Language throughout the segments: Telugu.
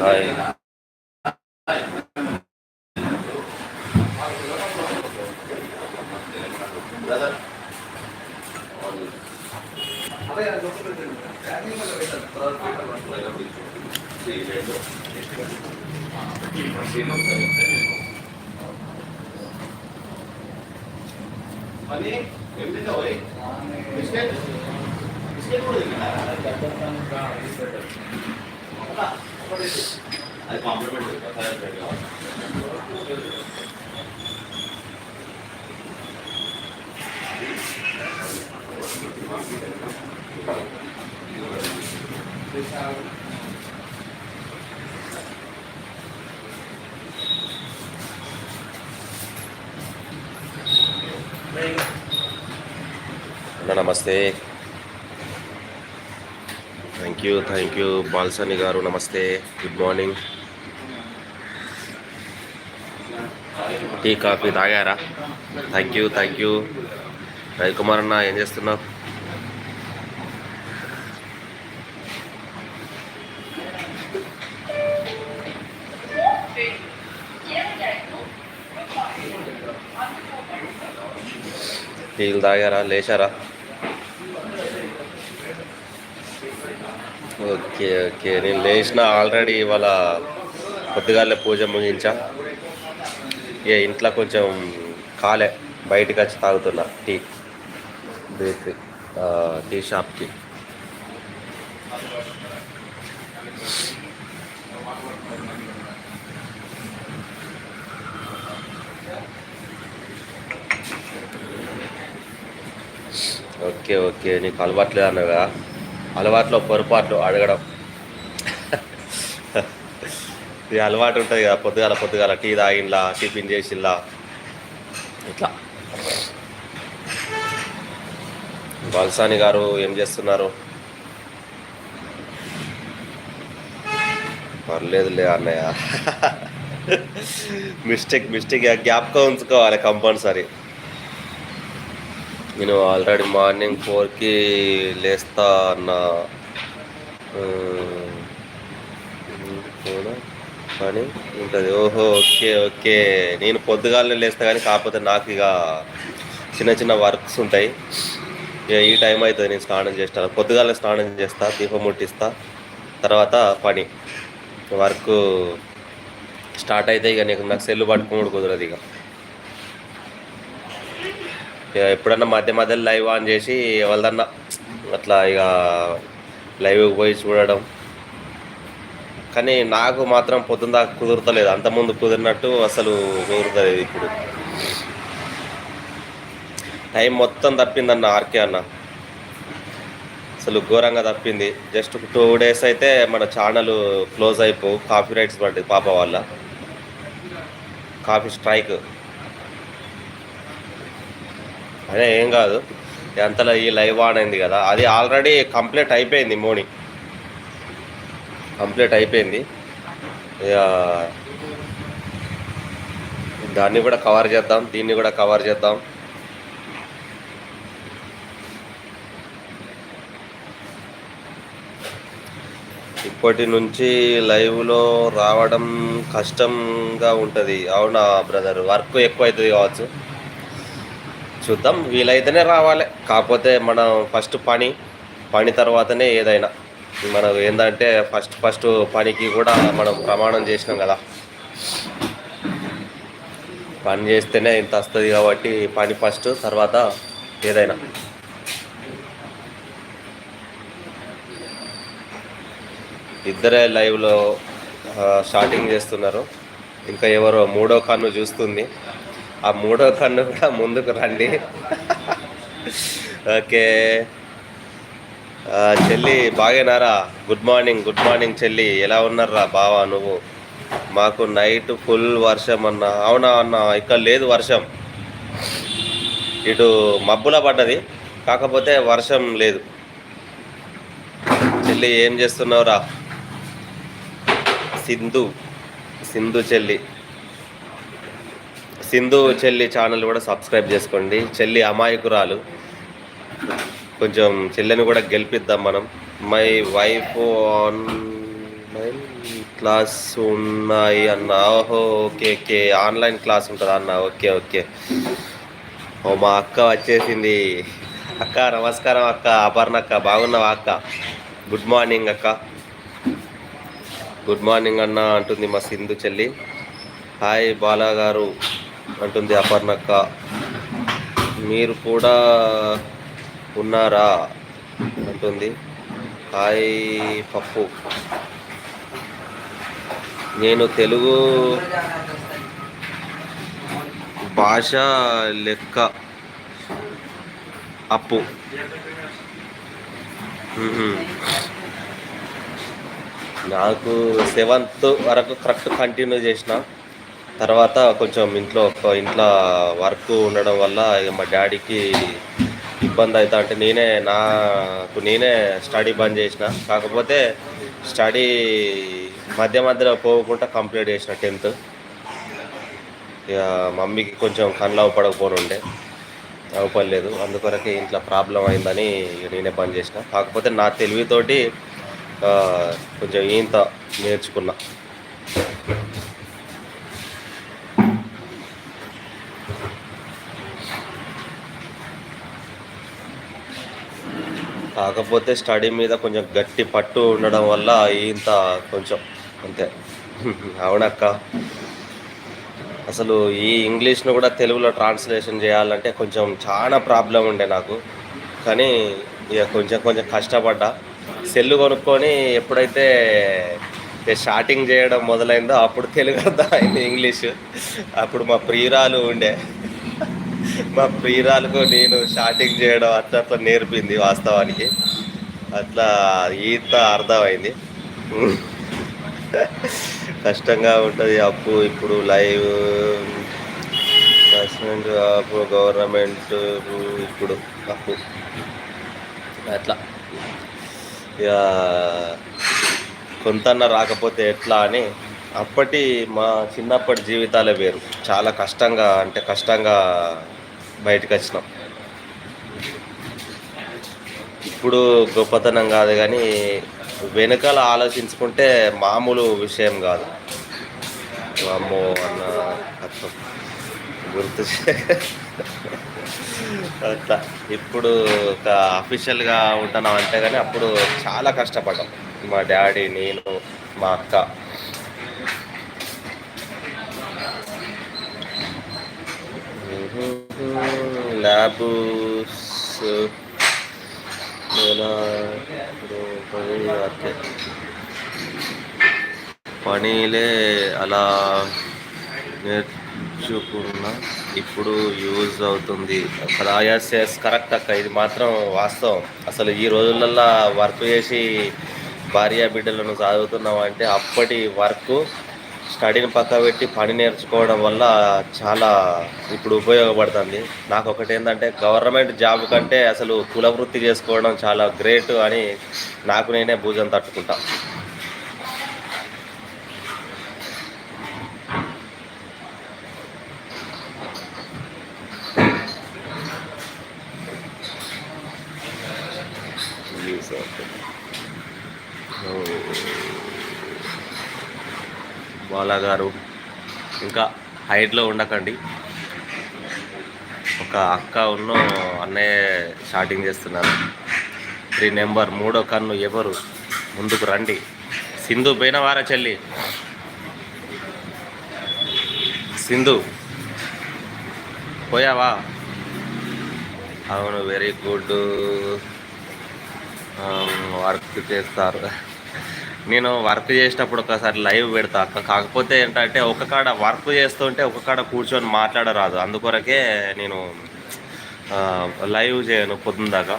హాయ్ అని ఏం తిన్నావు ఓయ్? బిస్కెట్ బిస్కెట్ కూడా తిన్నావా? ఒకటా? ఒకటి ఇవ్వు. అది కాంప్లిమెంట్ అన్న నమస్తే. Thank you thank you Balsani గారు నమస్తే. గుడ్ మార్నింగ్ టీ కాఫీ తాగారా? Thank you thank you Ravikumar అన్న ఏం చేస్తున్నావు? టీలు తాగారా? లేచారా? Okay okay. నేను లేచిన ఆల్రెడీ ఇవాళ పొద్దుగాలే పూజ ముగించా. ఏ ఇంట్లో కొంచెం కాలే. బయటకు వచ్చి తాగుతున్నా. టీ బేకరీ టీ షాప్కి. ఓకే ఓకే నీకు అలవాట్లేదు అన్నగా. అలవాట్లో పొరపాట్లు అడగడం. ఈ అలవాటు ఉంటుంది కదా పొద్దుగాల పొద్దుగాల టీ తాగిన్లా టిఫిన్ చేసిల్లా ఇట్లా. బాల్సాని గారు ఏం చేస్తున్నారు? పర్లేదులే అన్నయ్య. మిస్టేక్ మిస్టేక్ జ్ఞాపకం ఉంచుకోవాలి కంపల్సరీ. నేను ఆల్రెడీ మార్నింగ్ ఫోర్కి లేస్తా అన్న అని పని. ఉంటుంది. ఓహో ఓకే ఓకే. నేను పొద్దుగాలనే లేస్తా కానీ కాకపోతే నాకు ఇక చిన్న చిన్న వర్క్స్ ఉంటాయి. ఇక ఈ టైం అవుతుంది నేను స్నానం చేస్తాను. పొద్దుగాలనే స్నానం చేస్తా దీపం ముట్టిస్తా. తర్వాత పని. వర్క్ స్టార్ట్ అయితే ఇక నీకు నాకు సెల్లు పట్టుకోడు కుదరదు ఇక. ఎప్పుడన్నా మధ్య మధ్యలో లైవ్ ఆన్ చేసి ఎవరిదన్నా అట్లా ఇక లైవ్ పోయి చూడడం. కానీ నాకు మాత్రం పొద్దున్న దాకా కుదురుతలేదు. అంతకుముందు కుదిరినట్టు అసలు కుదురుతలేదు ఇప్పుడు. టైం మొత్తం తప్పిందన్న ఆర్కే అన్న. అసలు ఘోరంగా తప్పింది. జస్ట్ టూ డేస్ అయితే మన ఛానల్ క్లోజ్ అయిపో కాపీ రైట్స్ పడ్డది పాప వల్ల కాఫీ స్ట్రైక్. అయినా ఏం కాదు. ఎంతలో ఈ లైవ్ ఆన్ అయింది కదా. అది ఆల్రెడీ కంప్లీట్ అయిపోయింది మోని కంప్లీట్ అయిపోయింది. ఇక దాన్ని కూడా కవర్ చేద్దాం దీన్ని కూడా కవర్ చేద్దాం. ఇప్పటి నుంచి లైవ్లో రావడం కష్టంగా ఉంటుంది. అవునా బ్రదర్ వర్క్ ఎక్కువ అవుతుంది కావచ్చు. చూద్దాం. వీలైతేనే రావాలి. కాకపోతే మనం ఫస్ట్ పని పని తర్వాతనే ఏదైనా. మనం ఏంటంటే ఫస్ట్ ఫస్ట్ పనికి కూడా మనం ప్రమాణం చేసినాం కదా. పని చేస్తేనే ఇంత వస్తుంది కాబట్టి పని ఫస్ట్ తర్వాత ఏదైనా. ఇద్దరే లైవ్లో స్టార్టింగ్ చేస్తున్నారు. ఇంకా ఎవరో మూడో కన్ను చూస్తుంది. ఆ మూడో కన్ను కూడా ముందుకు రండి. ఓకే. చెల్లి బాగేనారా గుడ్ మార్నింగ్ గుడ్ మార్నింగ్ చెల్లి. ఎలా ఉన్నారా బావా నువ్వు? మాకు నైట్ ఫుల్ వర్షం అన్న. అవునా అన్న ఇక్కడ లేదు వర్షం. ఇటు మబ్బుల పడ్డది కాకపోతే వర్షం లేదు. చెల్లి ఏం చేస్తున్నావురా? సింధు సింధు చెల్లి. సింధు చెల్లి ఛానల్ కూడా సబ్స్క్రైబ్ చేసుకోండి. చెల్లి అమాయకురాలు. కొంచెం చెల్లెని కూడా గెలిపిద్దాం మనం. మై వైఫ్ ఆన్లైన్ క్లాస్ ఉన్నాయి అన్న. ఓహో ఓకే ఓకే. ఆన్లైన్ క్లాస్ ఉంటుందా అన్న? Okay okay. ఓ మా అక్క వచ్చేసింది. అక్క నమస్కారం అక్క. అపర్ణ అక్క బాగున్నావా అక్క? గుడ్ మార్నింగ్ అక్క. గుడ్ మార్నింగ్ అన్న అంటుంది మా సింధు చెల్లి. హాయ్ బాలా గారు అంటుంది అపర్ణక్క. మీరు కూడా ఉన్నారా? అంటుంది. హాయ్ పప్పు. నేను తెలుగు భాష లెక్క అప్పు. నాకు సెవెంత్ వరకు కరెక్ట్ కంటిన్యూ చేసిన. తర్వాత కొంచెం ఇంట్లో ఒక ఇంట్లో వర్క్ ఉండడం వల్ల ఇక మా డాడీకి ఇబ్బంది అవుతా అంటే నేనే నాకు నేనే స్టడీ బంద్ చేసిన. కాకపోతే స్టడీ మధ్య మధ్యలో పోకుండా కంప్లీట్ చేసిన టెన్త్. ఇక మమ్మీకి కొంచెం కళ్ళు అవపడకపోను ఉండే అవపడలేదు. అందుకొరకే ఇంట్లో ప్రాబ్లం అయిందని ఇక నేనే బంద్ చేసిన. కాకపోతే నా తెలివితోటి కొంచెం ఈంత నేర్చుకున్నా. కాకపోతే స్టడీ మీద కొంచెం గట్టి పట్టు ఉండడం వల్ల ఇంత కొంచెం అంతే. అవునక్క. అసలు ఈ ఇంగ్లీష్ను కూడా తెలుగులో ట్రాన్స్లేషన్ చేయాలంటే కొంచెం చాలా ప్రాబ్లం ఉండే నాకు. కానీ ఇక కొంచెం కొంచెం కష్టపడ్డా. సెల్లు కొనుక్కొని ఎప్పుడైతే ఇక స్టార్టింగ్ చేయడం మొదలైందో అప్పుడు తెలుగు అర్థమైంది ఇంగ్లీష్. అప్పుడు మా ప్రియురాలు ఉండే. మా ప్రియురాలకు నేను స్టార్టింగ్ చేయడం అట్లా అట్లా నేర్పింది వాస్తవానికి. అట్లా ఈత అర్థమైంది. కష్టంగా ఉంటుంది అప్పు ఇప్పుడు లైవ్. గవర్నమెంట్ అప్పు గవర్నమెంట్ ఇప్పుడు అప్పు. అట్లా. ఇక కొంతన్న రాకపోతే ఎట్లా అని అప్పటి మా చిన్నప్పటి జీవితాలే వేరు. చాలా కష్టంగా అంటే కష్టంగా బయటకు వచ్చినాం ఇప్పుడు గొప్పతనం కాదు కానీ వెనకాల ఆలోచించుకుంటే మామూలు విషయం కాదు. అమ్మో అన్న అర్థం. గుర్తు అట్లా. ఇప్పుడు ఒక అఫీషియల్గా ఉంటున్నాం అంటే కానీ అప్పుడు చాలా కష్టపడ్డాం. మా డాడీ నేను మా అక్క. ల్యాబ్స్ పనిలే అలా నేర్చుకున్న ఇప్పుడు యూజ్ అవుతుంది కదా ఎస్ కరెక్ట్ అక్క. ఇది మాత్రం వాస్తవం. అసలు ఈ రోజులల్లో వర్క్ చేసి భార్య బిడ్డలను చదువుతున్నాం అంటే అప్పటి వర్క్ స్టడీని పక్క పెట్టి పని నేర్చుకోవడం వల్ల చాలా ఇప్పుడు ఉపయోగపడుతుంది. నాకు ఒకటి ఏంటంటే గవర్నమెంట్ జాబ్ కంటే అసలు కుల వృత్తి చేసుకోవడం చాలా గ్రేట్ అని నాకు నేనే భుజం తట్టుకుంటాను బాలా గారు. ఇంకా హైట్లో ఉండకండి. ఒక అక్క ఉన్న అన్నయ్య స్టార్టింగ్ చేస్తున్నారు. త్రీ నెంబర్ మూడో కన్ను ఎవరు? ముందుకు రండి. సింధు పోయినవారా చెల్లి? సింధు పోయావా? అవును వెరీ గుడ్ వర్క్ చేస్తారు. నేను వర్క్ చేసేటప్పుడు ఒకసారి లైవ్ పెడతా. కాకపోతే ఏంటంటే ఒక కాడ వర్క్ చేస్తుంటే ఒక కాడ కూర్చొని మాట్లాడరాదు. అందుకొరకే నేను లైవ్ చేయను పొద్దున్న దాకా.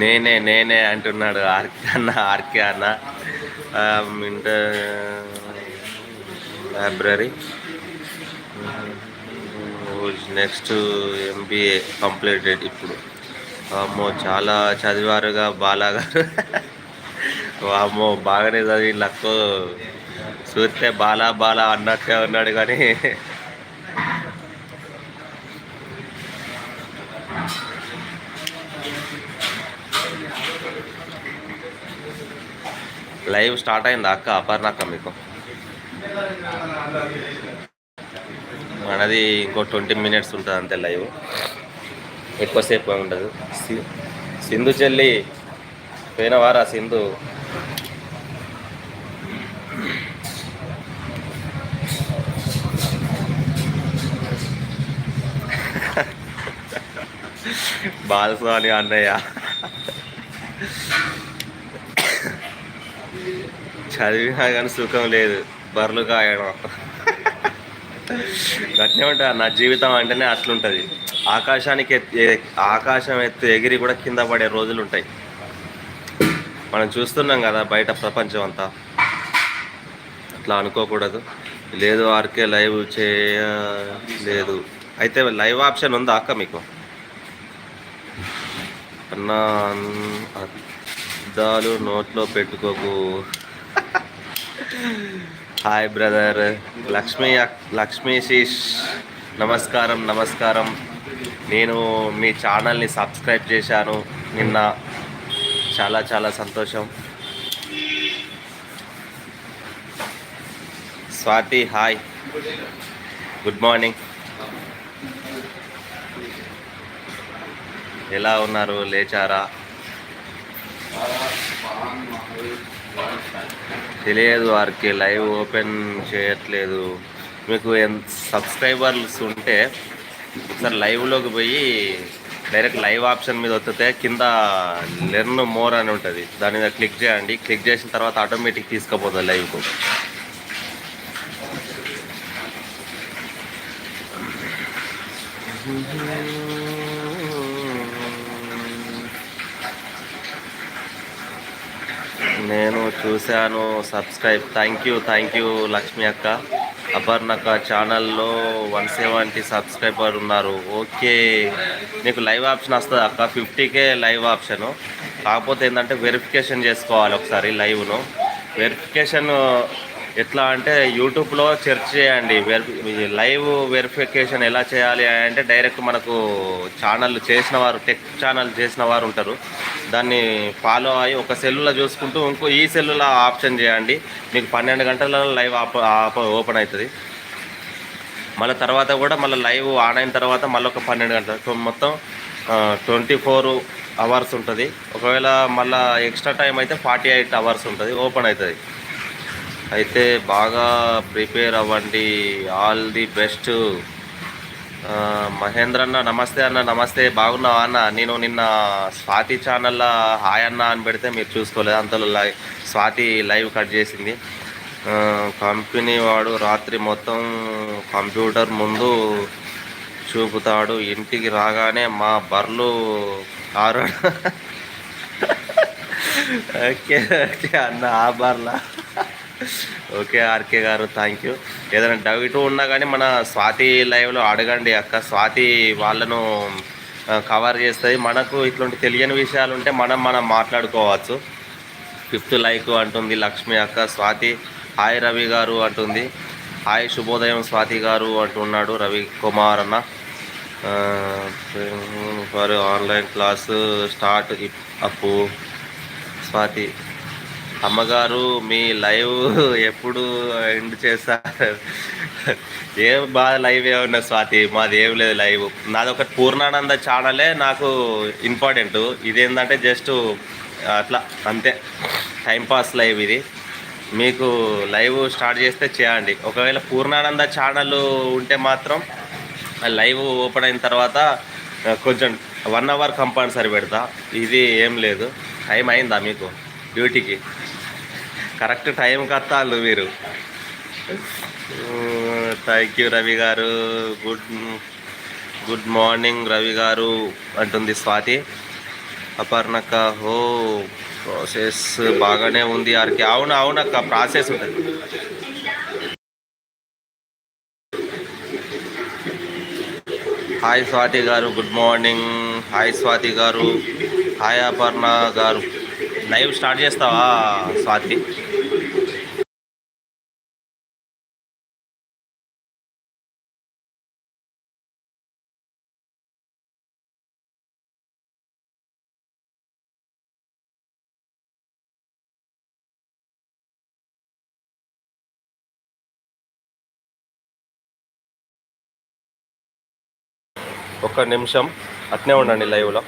నేనే నేనే అంటున్నాడు ఆర్కే అన్న ఆర్కే అన్న. Inter library. Next MBA completed ఇప్పుడు. అమ్మో చాలా చదివారుగా బాలాగారు. అమ్మో బాగానే చదివి లక్కు చూస్తే బాలా బాలా అన్నట్టే ఉన్నాడు కానీ. లైవ్ స్టార్ట్ అయిందా అక్క అపర్ణక్క మీకు? మనది ఇంకో ట్వంటీ మినిట్స్ ఉంటుంది అంతే లైవ్. ఎక్కువసేపు ఉండదు సింధు చెల్లి పోయినవారా సింధు? బాలస్వామి అన్నయ్య. చదివినా కానీ సుఖం లేదు. బర్రెలు కాయడం. గట్నే ఉంటుంది నా జీవితం అంటేనే అట్లుంటుంది. ఆకాశానికి ఎత్తి ఆకాశం ఎత్తు ఎగిరి కూడా కింద పడే రోజులు ఉంటాయి మనం చూస్తున్నాం కదా బయట ప్రపంచం అంతా. అట్లా అనుకోకూడదు. లేదు ఆర్కే లైవ్ చేయ లేదు. అయితే లైవ్ ఆప్షన్ ఉందా అక్క మీకు? అన్నా అద్దాలు నోట్లో పెట్టుకోకు. Hi brother. లక్ష్మీ అక్- లక్ష్మీ శీష్. నమస్కారం నమస్కారం. నేను మీ ఛానల్ని సబ్స్క్రైబ్ చేశాను. నిన్న చాలా చాలా సంతోషం. స్వాతి హాయ్. Good morning. ఎలా ఉన్నారు? లేచారా? తెలియదు వారికి లైవ్ ఓపెన్ చేయట్లేదు. మీకు ఎంత సబ్స్క్రైబర్స్ ఉంటే ఒకసారి లైవ్లోకి పోయి డైరెక్ట్ లైవ్ ఆప్షన్ మీద వస్తే కింద లెర్న్ మోర్ అని ఉంటుంది. దాని మీద క్లిక్ చేయండి. క్లిక్ చేసిన తర్వాత ఆటోమేటిక్ తీసుకుపోతుంది లైవ్కు నేను చూశాను subscribe thank you thank you Lakshmi అక్క. అపర్ణక్క ఛానల్లో వన్ సెవెంటీ సబ్స్క్రైబర్ ఉన్నారు. ఓకే. నీకు లైవ్ ఆప్షన్ వస్తుంది అక్క? ఫిఫ్టీకే లైవ్ ఆప్షను కాకపోతే ఏంటంటే వెరిఫికేషన్ చేసుకోవాలి ఒకసారి లైవ్ను వెరిఫికేషన్ ఎట్లా అంటే యూట్యూబ్లో సెర్చ్ చేయండి. వెరి లైవ్ వెరిఫికేషన్ ఎలా చేయాలి అంటే డైరెక్ట్ మనకు ఛానల్ చేసిన వారు టెక్ ఛానల్ చేసిన వారు ఉంటారు. దాన్ని ఫాలో అయ్యి ఒక సెల్లులో చూసుకుంటూ ఇంకో ఈ సెల్లులో ఆప్షన్ చేయండి. మీకు పన్నెండు గంటలలో లైవ్ ఆప్ ఓపెన్ అవుతుంది మళ్ళీ తర్వాత కూడా మళ్ళీ లైవ్ ఆన్ అయిన తర్వాత మళ్ళీ ఒక పన్నెండు గంటలు. మొత్తం ట్వంటీ ఫోర్ అవర్స్ ఉంటుంది. ఒకవేళ మళ్ళీ ఎక్స్ట్రా టైం అయితే ఫార్టీ ఎయిట్ అవర్స్ ఉంటుంది. ఓపెన్ అవుతుంది అయితే బాగా ప్రిపేర్ అవ్వండి. All the best. మహేంద్ర అన్న నమస్తే అన్న నమస్తే. బాగున్నావా అన్న? నేను నిన్న స్వాతి ఛానల్లో హాయ్ అన్న అని పెడితే మీరు చూసుకోలేదు. అంతలో లైవ్ స్వాతి లైవ్ కట్ చేసింది. కంపెనీ వాడు రాత్రి మొత్తం కంప్యూటర్ ముందు చూపుతాడు. ఇంటికి రాగానే మా బర్లు కారు ఓకే ఓకే అన్న ఆ బర్లా. ఓకే ఆర్కే గారు థ్యాంక్ యూ ఏదైనా డౌట్ ఉన్నా కానీ మన స్వాతి లైవ్లో అడగండి అక్క. స్వాతి వాళ్ళను కవర్ చేస్తుంది. మనకు ఇట్లాంటి తెలియని విషయాలు ఉంటే మనం మనం మాట్లాడుకోవచ్చు. ఫిఫ్త్ లైక్ అంటుంది లక్ష్మి అక్క. స్వాతి హాయ్ రవి గారు అంటుంది. హాయ్ శుభోదయం స్వాతి గారు అంటున్నాడు రవి కుమార్ అన్న. ఫర్ ఆన్లైన్ క్లాసు స్టార్ట్ అప్పు. స్వాతి అమ్మగారు మీ లైవ్ ఎప్పుడు ఎండ్ చేస్తారు? ఏం బాగా లైవ్ ఏమన్నా స్వాతి? మాది ఏం లేదు లైవ్. నాది ఒకటి పూర్ణానంద ఛానలే నాకు ఇంపార్టెంట్. ఇదేంటంటే జస్ట్ అట్లా అంతే. టైంపాస్ లైవ్ ఇది. మీకు లైవ్ స్టార్ట్ చేస్తే చేయండి. ఒకవేళ పూర్ణానంద ఛానల్ ఉంటే మాత్రం లైవ్ ఓపెన్ అయిన తర్వాత కొంచెం వన్ అవర్ కంపల్సరీ పెడతా. ఇది ఏం లేదు. టైం అయిందా మీకు? డ్యూటీకి? కరెక్ట్ టైం కత్తాళ్ళు మీరు. థ్యాంక్ యూ రవి గారు. గుడ్ గుడ్ మార్నింగ్ రవి గారు అంటుంది స్వాతి. అపర్ణక్క హో ప్రాసెస్ బాగానే ఉంది ఆర్కి. అవును అవునక్క ప్రాసెస్ ఉంటుంది. హాయ్ స్వాతి గారు గుడ్ మార్నింగ్. హాయ్ స్వాతి గారు. హాయ్ అపర్ణ గారు. లైవ్ స్టార్ట్ చేస్తావా స్వాతి? ఒక్క నిమిషం అట్నే ఉండండి లైవ్లో.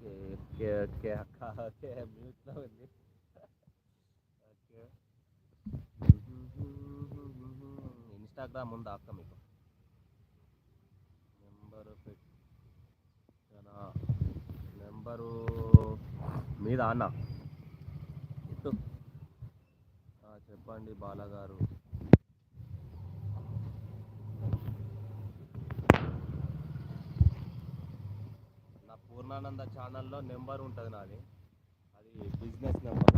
ఓకే ఓకే అక్క ఓకే మ్యూట్లో ఉంది. ఓకే. ఇన్స్టాగ్రామ్ ఉందా అక్క మీకు? నెంబరు పెట్టనా? నెంబరు మీద అన్న? చెప్పండి బాలగారు నా పూర్ణానంద ఛానల్లో నెంబర్ ఉంటుంది నాది. అది బిజినెస్ నెంబర్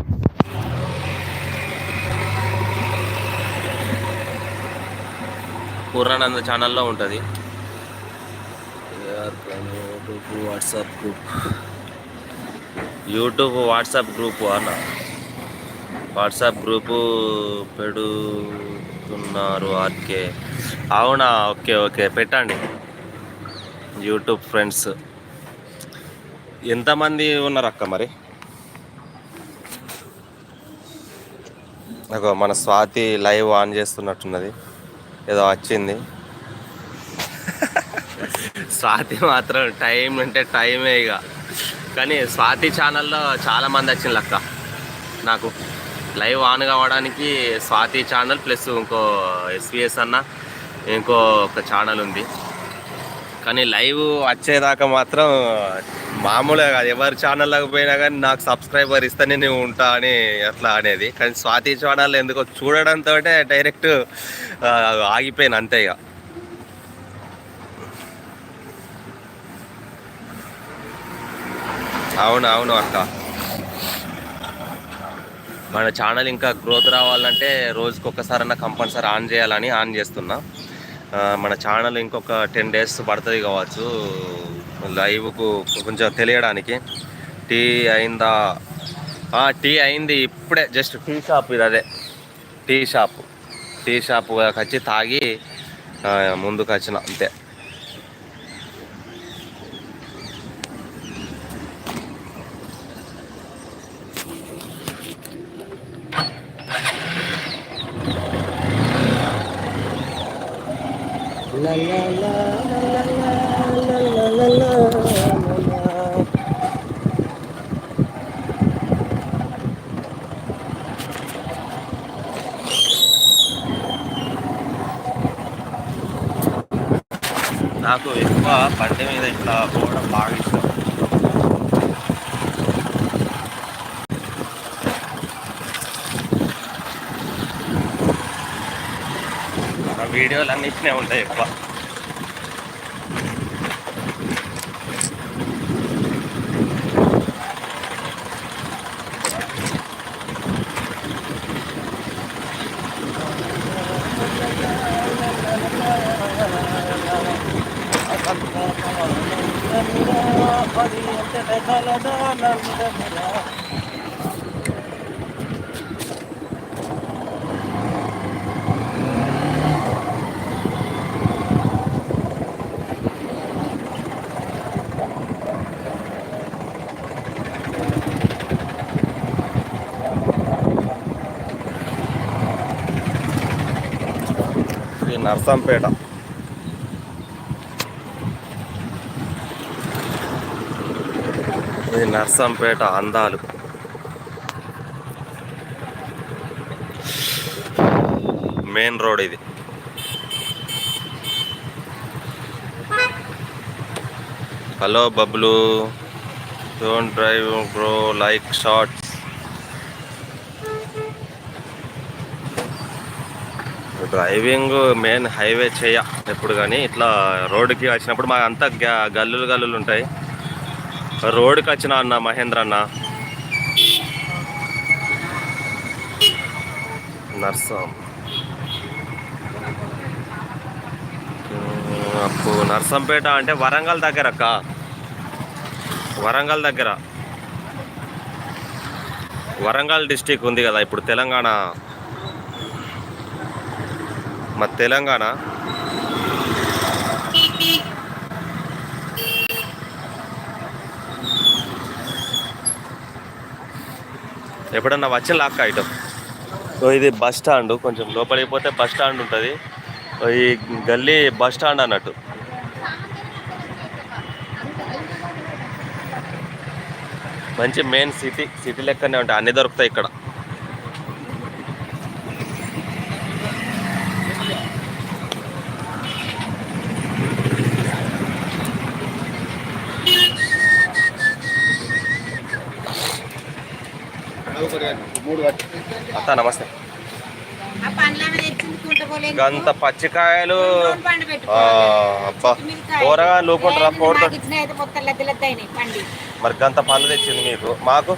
పూర్ణానంద ఛానల్లో ఉంటుంది. WhatsApp group YouTube WhatsApp group అన్న వాట్సాప్ గ్రూపు పెడుతున్నారు ఆర్కే. అవునా? Okay okay. పెట్టండి. యూట్యూబ్ ఫ్రెండ్స్ ఎంతమంది ఉన్నారు అక్క మరి? నాకు మన స్వాతి లైవ్ ఆన్ చేస్తున్నట్టున్నది. ఏదో వచ్చింది. స్వాతి మాత్రం టైం అంటే టైమే ఇక కానీ స్వాతి ఛానల్లో చాలా మంది వచ్చింది అక్క. నాకు లైవ్ ఆన్ కావడానికి స్వాతి ఛానల్ ప్లస్ ఇంకో ఎస్విఎస్ అన్న ఇంకో ఒక ఛానల్ ఉంది. కానీ లైవ్ వచ్చేదాకా మాత్రం మామూలుగా కాదు. ఎవరి ఛానల్లోకి పోయినా కానీ నాకు సబ్స్క్రైబర్ ఇస్తేనే నేను ఉంటా అని అట్లా అనేది. కానీ స్వాతి ఛానల్ ఎందుకో చూడడంతో డైరెక్ట్ ఆగిపోయాను అంతే ఇక. అవును అవును అక్క. మన ఛానల్ ఇంకా గ్రోత్ రావాలంటే రోజుకి అన్న కంపల్సరీ ఆన్ చేయాలని ఆన్ చేస్తున్నా. మన ఛానల్ ఇంకొక టెన్ డేస్ పడుతుంది కావచ్చు. లైవ్కు కొంచెం తెలియడానికి. టీ అయిందా? టీ అయింది ఇప్పుడే జస్ట్ టీ షాప్ ఇది అదే. Tea shop. టీ షాప్ వచ్చి తాగి ముందుకు వచ్చిన అంతే. నాకు ఎక్కువ బండి మీద ఇట్లా పోవడం బాగా ఇష్టం. వీడియోలు అన్నిటినే ఉంటాయి ఎక్కువ. నర్సంపేట నర్సంపేట అందాలు. మెయిన్ రోడ్ ఇది. Hello Bablu don't drive bro like shorts. Driving main highway చేయ ఎప్పుడు కానీ ఇట్లా రోడ్డుకి వచ్చినప్పుడు మా అంతా గ- గల్లులు గల్లులు ఉంటాయి. రోడ్డుకి వచ్చిన అన్న మహేంద్ర అన్న? నర్సం. అప్పు. నర్సంపేట అంటే వరంగల్ దగ్గర అక్క. వరంగల్ దగ్గర. వరంగల్ డిస్టిక్ ఉంది కదా ఇప్పుడు తెలంగాణ. మా తెలంగాణ? ఎప్పుడన్నా వచ్చిన లాక్ ఐటమ్ సో ఇది బస్ స్టాండ్ కొంచెం లోపలికి పోతే బస్ స్టాండ్ ఉంటుంది. ఈ గల్లీ బస్ స్టాండ్ అన్నట్టు. మంచి మెయిన్ సిటీ సిటీ లెక్కనే ఉంటాయి అన్నీ దొరుకుతాయి ఇక్కడ. అత్త నమస్తే. గంత పచ్చికాయలు. పండు. అబ్బా. కూరగా పండి. మరి గంత పళ్ళు తెచ్చింది మీకు? మాకు?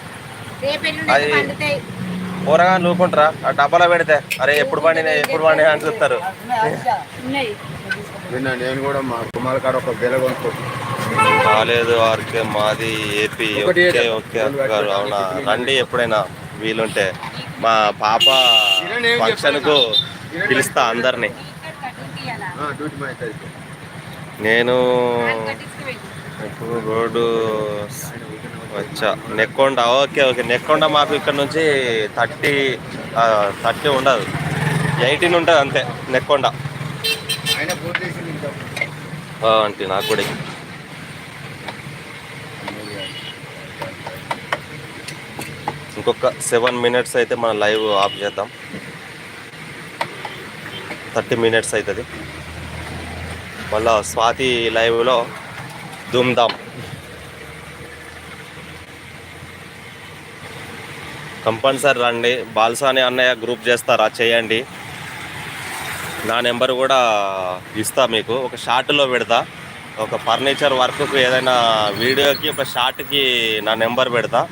అది-. కూరగా లూకుంటారా ఆ డబ్బాలో పెడితే. అరే ఎప్పుడు పండినాయి ఎప్పుడు పండినాయి అని చూస్తారు. నేను కూడా మా కుమార్ గారు ఒక కొనుక్కో. కాలేదు ఆర్కే మాది ఏపీ ఓకే. ఓకే అవునా? రండి ఎప్పుడైనా. వీలుంటే మా పాప ఫంక్షన్కు పిలుస్తా అందరినీ. నేను. ఇప్పుడు రోడ్డు వచ్చా? Nekkonda okay okay. నెక్కొండ మాకు ఇక్కడ నుంచి థర్టీ థర్టీ ఉండదు. ఎయిటీన్ ఉంటుంది అంతే నెక్కొండ. అంటే నాకు కూడా ఇంకొక సెవెన్ మినిట్స్ అయితే మనం లైవ్ ఆఫ్ చేద్దాం. థర్టీ మినిట్స్ అవుతుంది మళ్ళీ స్వాతి లైవ్లో దుమ్దాం. కంపల్సరీ రండి. బాల్సాని అన్నయ్య గ్రూప్ చేస్తారా? చేయండి. నా నెంబర్ కూడా ఇస్తా మీకు. ఒక షార్ట్లో పెడతా. ఒక ఫర్నిచర్ వర్క్కి ఏదైనా వీడియోకి ఒక షార్ట్కి నా నెంబర్ పెడతా.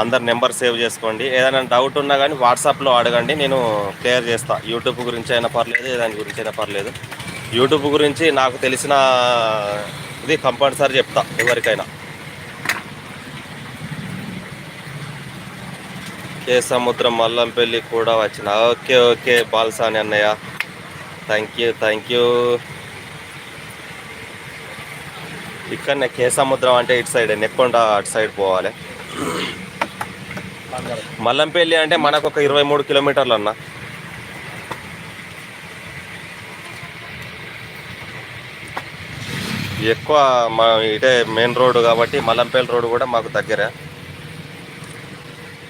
అందరు నెంబర్ సేవ్ చేసుకోండి. ఏదైనా డౌట్ ఉన్నా కానీ వాట్సాప్లో అడగండి. నేను క్లియర్ చేస్తాను యూట్యూబ్ గురించి అయినా పర్లేదు దాని గురించి అయినా పర్లేదు. యూట్యూబ్ గురించి నాకు తెలిసిన ఇది కంపల్సరీ చెప్తా ఎవరికైనా. కే సముద్రం మల్లంపల్లి కూడా వచ్చిన. ఓకే ఓకే బాల్సాని అన్నయ్య. థ్యాంక్ యూ థ్యాంక్ యూ ఇక్కడనే కే సముద్రం అంటే ఇటు సైడ్ నెక్కొండ అటు సైడ్ పోవాలి. మల్లంపల్లి అంటే మనకు ఒక ఇరవై మూడు కిలోమీటర్లు అన్న. ఎక్కువ మా ఇటే మెయిన్ రోడ్ కాబట్టి మల్లంపల్లి రోడ్ కూడా మాకు దగ్గర.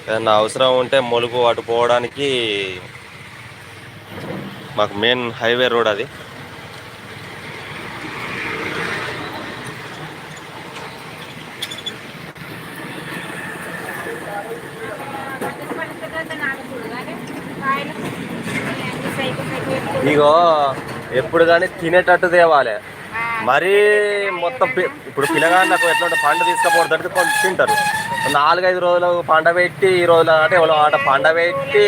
ఏదన్నా అవసరం ఉంటే మొలుగు అటు పోవడానికి మాకు మెయిన్ హైవే రోడ్ అది పడిన తర్వాత నానకూడదు కానీ కాయలు అన్ని సైకిల్ సైకిల్ ఎక్కువ. ఇగో ఎప్పుడు కానీ తినేటట్టు తేవాలి. మరీ మొత్తం పి- ఇప్పుడు పిల్లగాళ్ళకు ఎట్లా పంట తీసుకపోవడానికి కొంచెం తింటారు. నాలుగైదు రోజులు పంట పెట్టి ఈ రోజులు అంటే ఎవరో ఆట పంట పెట్టి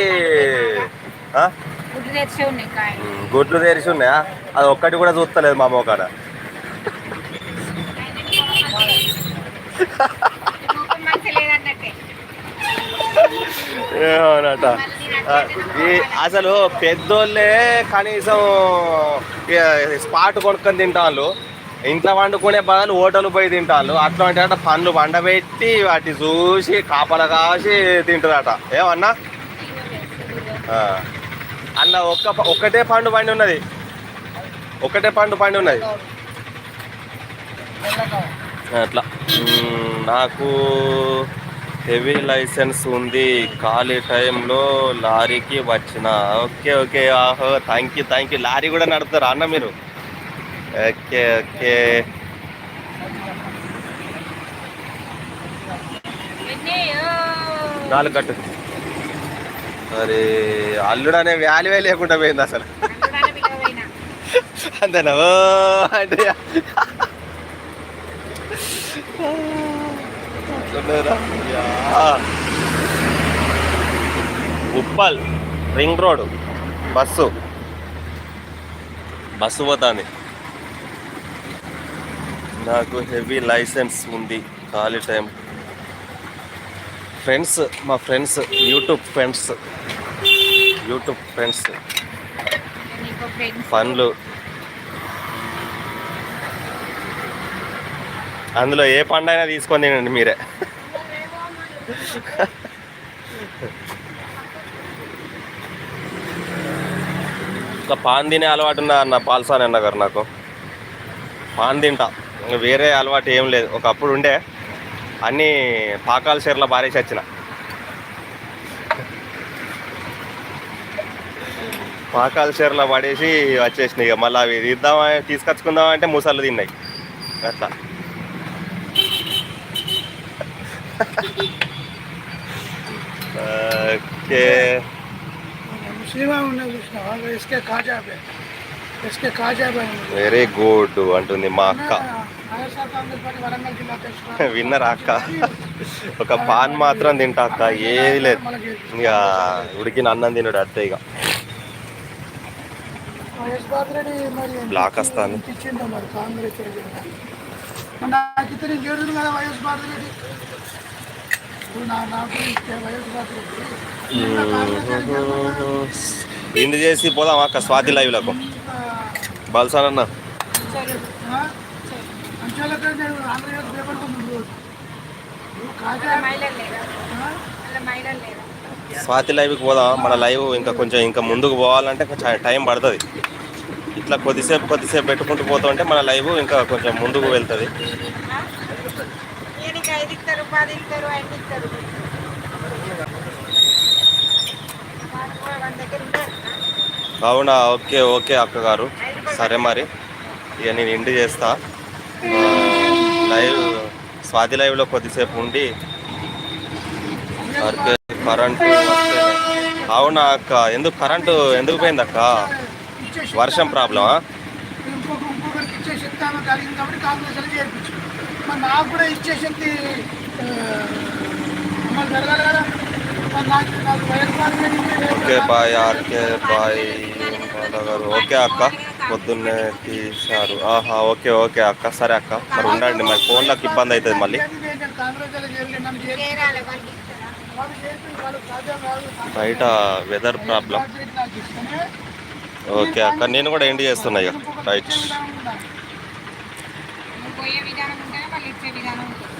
గుడ్లు తెరిచి ఉన్నాయా? అది ఒక్కటి కూడా చూస్తలేదు మా మోకాడ. ఏమోనట. ఈ అసలు పెద్దోళ్ళే కనీసం స్పాట్ కొనుక్కొని తింటాళ్ళు. ఇంట్లో వండుకునే బదులు హోటల్ పోయి తింటాళ్ళు. అట్లాంటి అంటే పండ్లు వండబెట్టి వాటి చూసి కాపల కాసి తింటారట. ఏమన్నా. అందులో ఒక్క ఒక్కటే పండు పండి ఉన్నది. ఒకటే పండు పండి ఉన్నది. అట్లా. నాకు హెవీ లైసెన్స్ ఉంది. ఖాళీ టైంలో లారీకి వచ్చిన. Okay okay. ఆహో thank you thank you lorry కూడా నడుపుతారా అన్న మీరు? Okay okay. ఎన్నయ్యో. నాలుగు కట్టు. మరి అల్లుడు అనే వాల్యూవే లేకుండా పోయింది అసలు. అంతేనా? ఓ అంటే Uppal ring road bus. Bus పోతుంది. నాకు హెవీ లైసెన్స్ ఉంది ఖాళీ టైం. ఫ్రెండ్స్ మా friends YouTube friends. YouTube friends. నీకు ఫ్రెండ్స్ పనులు అందులో ఏ పండు అయినా తీసుకొని తినండి మీరే. ఇంకా పాన్ తినే అలవాటు ఉన్న అన్న పాల్సాని అన్న గారు నాకు? పాన్ తింటా. వేరే అలవాటు ఏం లేదు. ఒకప్పుడు ఉండే అన్నీ పాకాల చీరలో బారేసి వచ్చిన. పాకాల చీరలో పడేసి వచ్చేసినాయి ఇక. మళ్ళీ అవి తీద్దామా తీసుకొచ్చుకుందామంటే ముసళ్ళు తిన్నాయి. అట్లా. వెరీ గుడ్ అంటుంది మా అక్క. విన్నరా అక్క? ఒక పాన్ మాత్రం తింటా అక్క. ఏది లేదు. ఇక ఉడికిన అన్నం తినడు అంతే ఇక. బ్లాక్ వస్తాను. ఇండి చేసి పోదాం అక్క స్వాతి లైవ్లకు బల్సానన్న అంచెలతో నేను ఆంధ్రప్రదేశ్ పేపర్ ముందు కాజా అలా మహిళలు లేరా అలా మహిళలు లేరా స్వాతి లైవ్కి పోదాం. మన లైవ్ ఇంకా కొంచెం ఇంకా ముందుకు పోవాలంటే కొంచెం టైం పడుతుంది. ఇట్లా కొద్దిసేపు కొద్దిసేపు పెట్టుకుంటూ పోతుంటే మన లైవ్ ఇంకా కొంచెం ముందుకు వెళ్తుంది. ఐదు ఇస్తారు పది ఇస్తారు ఐదు ఇస్తారు అవునా? ఓకే ఓకే అక్క గారు సరే మరి. ఇక నేను ఇంటి చేస్తా. లైవ్ స్వాతి లైవ్లో కొద్దిసేపు ఉండి. కరెంటు. అవునా అక్క? ఎందుకు కరెంటు ఎందుకు పోయింది అక్క? వర్షం ప్రాబ్లమా? మరి నాకు కూడా ఇచ్చే శక్తి అమలు జరగాలి కదా. ఓకే బాయ్ ఆర్కే బాయ్ గారు. ఓకే అక్క పొద్దున్నే తీశారు. ఆహా ఓకే ఓకే అక్క సరే అక్క. మరి ఉండండి మరి ఫోన్లకు ఇబ్బంది అవుతుంది మళ్ళీ. బయట వెదర్ ప్రాబ్లం ఓకే అక్క నేను కూడా ఎండ్ చేస్తున్నా రైట్ పోయే విధానం ఉంటే వాళ్ళు ఇచ్చే విధానం ఉంటుంది